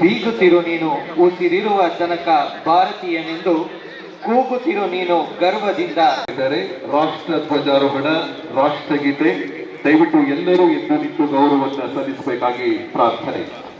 ಬೀಗುತ್ತಿರು ನೀನು ಉಸಿರಿರುವ ತನಕ ಭಾರತೀಯನೆಂದು ಕೂಗುತ್ತಿರು ನೀನು ಗರ್ವದಿಂದ. ಇದ್ದರೆ ರಾಷ್ಟ್ರ ಧ್ವಜಾರೋಹಣ ರಾಷ್ಟ್ರಗೀತೆ ದಯವಿಟ್ಟು ಎಲ್ಲರೂ ಎದ್ದು ನಿಂತು ಗೌರವವನ್ನು ಸಲ್ಲಿಸಬೇಕಾಗಿ ಪ್ರಾರ್ಥನೆ.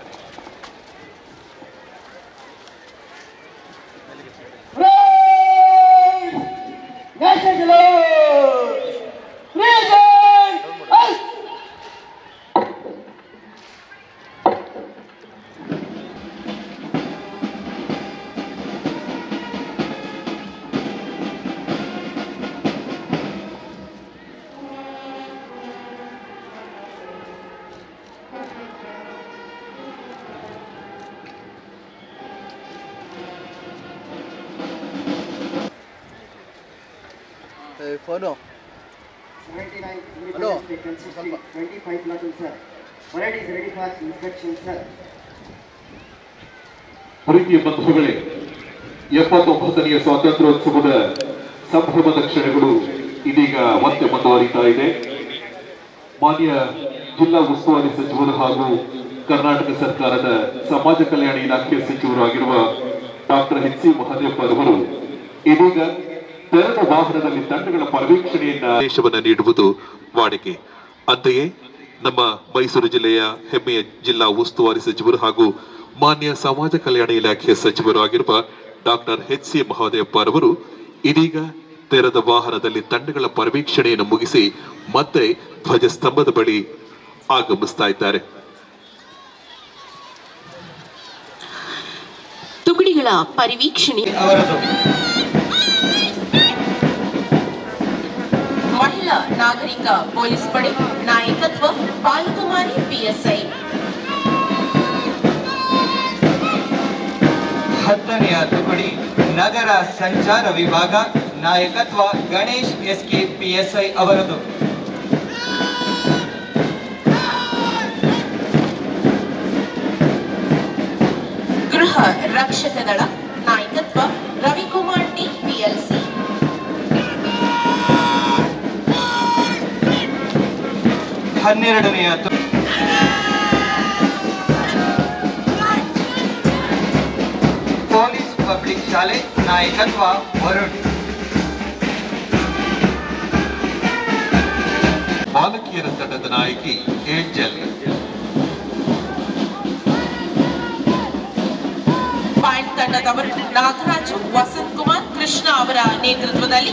For inspection, ಸರ್ ಪ್ರೀತಿಯ ಬಂಧುಗಳೇ ಎಪ್ಪತ್ತೊಂಬತ್ತನೆಯ ಸ್ವಾತಂತ್ರ್ಯೋತ್ಸವದ ಸಂಭ್ರಮದ ಕ್ಷಣಗಳು ಇದೀಗ ಮತ್ತೆ ಮುಂದುವರಿತಾ ಇದೆ. ಮಾನ್ಯ ಜಿಲ್ಲಾ ಉಸ್ತುವಾರಿ ಸಚಿವರು ಹಾಗೂ ಕರ್ನಾಟಕ ಸರ್ಕಾರದ ಸಮಾಜ ಕಲ್ಯಾಣ ಇಲಾಖೆಯ ಸಚಿವರು ಆಗಿರುವ ಡಾಕ್ಟರ್ ಎಚ್ ಸಿ ಮಹದೇವಪ್ಪ ಅವರು ಇದೀಗ ತೆರೆದ ವಾಹನದಲ್ಲಿ ತಂಡಗಳ ಪರ್ಯವೇಕ್ಷಣೆಯನ್ನ ದೇಶವನ್ನು ನೀಡುವುದು ವಾಡಿಕೆ. ಅಂತೆಯೇ ನಮ್ಮ ಮೈಸೂರು ಜಿಲ್ಲೆಯ ಹೆಮ್ಮೆಯ ಜಿಲ್ಲಾ ಉಸ್ತುವಾರಿ ಸಚಿವರು ಹಾಗೂ ಮಾನ್ಯ ಸಮಾಜ ಕಲ್ಯಾಣ ಇಲಾಖೆಯ ಸಚಿವರು ಆಗಿರುವ ಡಾಕ್ಟರ್ ಎಚ್ ಸಿ ಮಹದೇವಪ್ಪ ಅವರು ಇದೀಗ ತೆರೆದ ವಾಹನದಲ್ಲಿ ತಂಡಗಳ ಪರಿವೀಕ್ಷಣೆಯನ್ನು ಮುಗಿಸಿ ಮತ್ತೆ ಧ್ವಜಸ್ತಂಭದ ಬಳಿ ಆಗಮಿಸ್ತಾ ಇದ್ದಾರೆ. ತುಕಡಿಗಳ ಪರಿವೀಕ್ಷಣೆ ನಾಗರಿಕ ಪೊಲೀಸ್ ಪಡೆ ನಾಯಕತ್ವ ಬಾಲಕುಮಾರಿ ಪಿಎಸ್ಐ. ಹತ್ತನೆಯ ತುಕಡಿ ನಗರ ಸಂಚಾರ ವಿಭಾಗ ನಾಯಕತ್ವ ಗಣೇಶ್ ಎಸ್ ಕೆ ಪಿಎಸ್ಐ ಅವರದು. ಗೃಹ ರಕ್ಷಕ ದಳ ಹನ್ನೆರಡನೆಯ ಪೊಲೀಸ್ ಪಬ್ಲಿಕ್ ಶಾಲೆ ನಾಯಕತ್ವ ವರುಣ್. ಬಾಲಕಿಯರ ತಂಡದ ನಾಯಕಿ ಏಂಜಲ್. ಪಾಯಿಂಟ್ ತಂಡದವರು ನಾಗರಾಜು ವಸಂತ್ ಕುಮಾರ್ ಕೃಷ್ಣ ಅವರ ನೇತೃತ್ವದಲ್ಲಿ